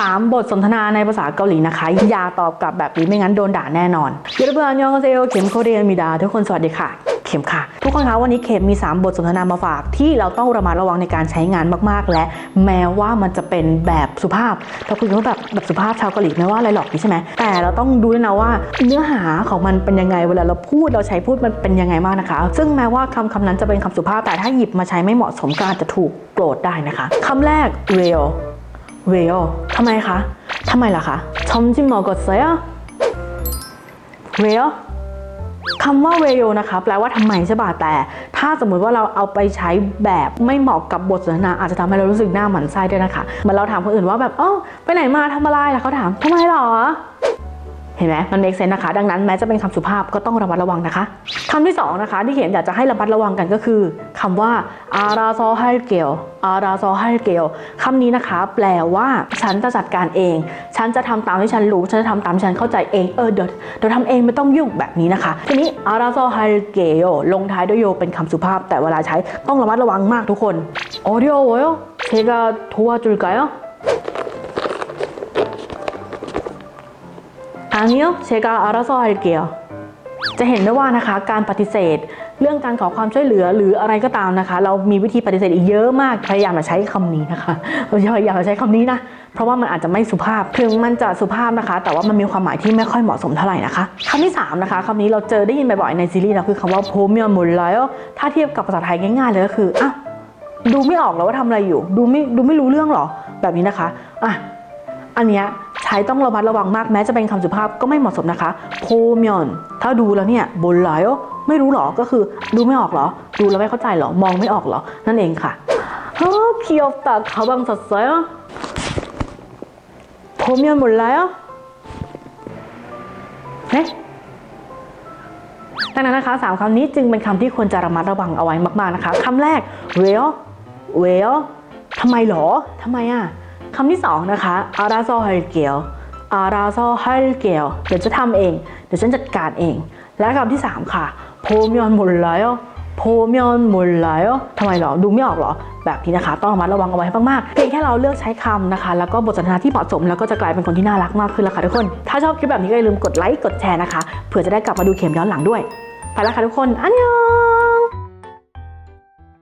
3 บทสนทนาในภาษาเกาหลีนะคะ อย่าตอบกลับแบบนี้ไม่งั้นโดนด่าแน่นอนยอรเบอันยองเซโอเข็มโคเรียนมีดาทุกคนสวัสดีค่ะเข็มค่ะทุกคนคะวันนี้เข็มมี 3 บทสนทนามาฝาก ที่เราต้องระมัดระวังในการใช้งานมากๆ และแม้ว่ามันจะเป็นแบบสุภาพเราคุยกันว่าแบบแบบสุภาพชาวเกาหลีไม่ว่าอะไรหรอกนี่ใช่ไหมแต่เราต้องดูด้วยนะว่า เนื้อหาของมันเป็นยังไงเวลาเราพูดเราใช้พูดมันเป็นยังไงมากนะคะ ซึ่งแม้ว่าคำคำนั้นจะเป็นคำสุภาพแต่ถ้าหยิบมาใช้ไม่เหมาะสมก็อาจจะถูกโกรธได้นะคะคำแรก real real ทำไมคะ ทำไมล่ะคะชมจิมมอกดเซย real คำว่า real นะคะแปลว่าทำไมใช่ป่ะแต่ ถ้าสมมุติว่าเราเอาไปใช้แบบไม่เหมาะกับบทสนทนา อาจจะทำให้เรารู้สึกหน้าหมันไส้ด้วยนะคะเหมือนเราถามคนอื่นว่าแบบเอ้าไปไหนมาทำอะไรแล้วเขาถามทำไมหรอ เห็นไหมมันเมกเซนนะคะ ดังนั้นแม้จะเป็นคำสุภาพก็ต้องระมัดระวังนะคะ คำที่2นะคะที่เขียนอยากจะให้ระมัดระวังกันก็คือ คำว่าอาราซอไฮเกลอาราซอไฮเกลคำนี้นะคะ แปลว่าฉันจะจัดการเอง ฉันจะทำตามที่ฉันรู้ ฉันจะทำตามฉันเข้าใจเอง เออเดี๋ยวเดี๋ยวทำเองไม่ต้องยุ่งแบบนี้นะคะ ทีนี้อาราซอไฮเกลลงท้ายด้วยโยเป็นคำสุภาพ แต่เวลาใช้ต้องระมัดระวังมากทุกคนโอเดียวโว้ยเชกาทัวจุลไกอ๋อ 아니요, 제가 알아서 할게요. จะเห็นได้ว่านะคะการปฏิเสธ เรื่องการขอความช่วยเหลือหรืออะไรก็ตามนะคะ เรามีวิธีปฏิเสธอีกเยอะมากพยายามอย่าใช้คำนี้นะคะเราพยายามอย่าใช้คำนี้นะเพราะว่ามันอาจจะไม่สุภาพถึงมันจะสุภาพนะคะ แต่ว่ามันมีความหมายที่ไม่ค่อยเหมาะสมเท่าไหร่นะคะคำที่สามนะคะคำนี้เราเจอได้ยินบ่อยๆในซีรีส์นะคือคำว่าโพเมียมุลไลถ้าเทียบกับภาษาไทยง่ายๆเลยก็คืออ่ะดูไม่ออกเหรอว่าทำอะไรอยู่ ดูไม่ดูไม่รู้เรื่องเหรอแบบนี้นะคะอ่ะ อันเนี้ย ใช้ต้องระมัดระวังมากแม้จะเป็นคำสุภาพก็ไม่เหมาะสมนะคะโพมยอนถ้าดูแล้วเนี่ยบนไหลไม่รู้หรอก็คือดูไม่ออกหรอ ดูแล้วไม่เข้าใจหรอ มองไม่ออกหรอ นั่นเองค่ะเคียวตาเขาบังสดใสอะโพมยอนหมดแล้วเฮ้ดังนั้นนะคะสามคำนี้จึงเป็นคำที่ควรจะระมัดระวังเอาไว้มาก ๆนะคะคำแรกเวลเวลทำไมหรอทำไมอะำที่สองนะคะอาราโซฮัลเกลอาราโซฮัลเกลเดี๋ยวจะทำเอง เดี๋ยวฉันจัดการเอง และคำที่สามค่ะโพมียนมุลไลโพมียนมุลไลทำไมหรอ ดูไม่ออกหรอ แบบนี้นะคะ ต้องระมัดระวังเอาไว้มากๆ เพียงแค่เราเลือกใช้คำนะคะ แล้วก็บทสนทนาที่เหมาะสม แล้วก็จะกลายเป็นคนที่น่ารักมากขึ้นแล้วค่ะทุกคน ถ้าชอบคลิปแบบนี้ก็อย่าลืมกดไลค์ กดแชร์นะคะ เผื่อจะได้กลับมาดูเข็มย้อนหลังด้วย ไปแล้วค่ะทุกคน อันยอง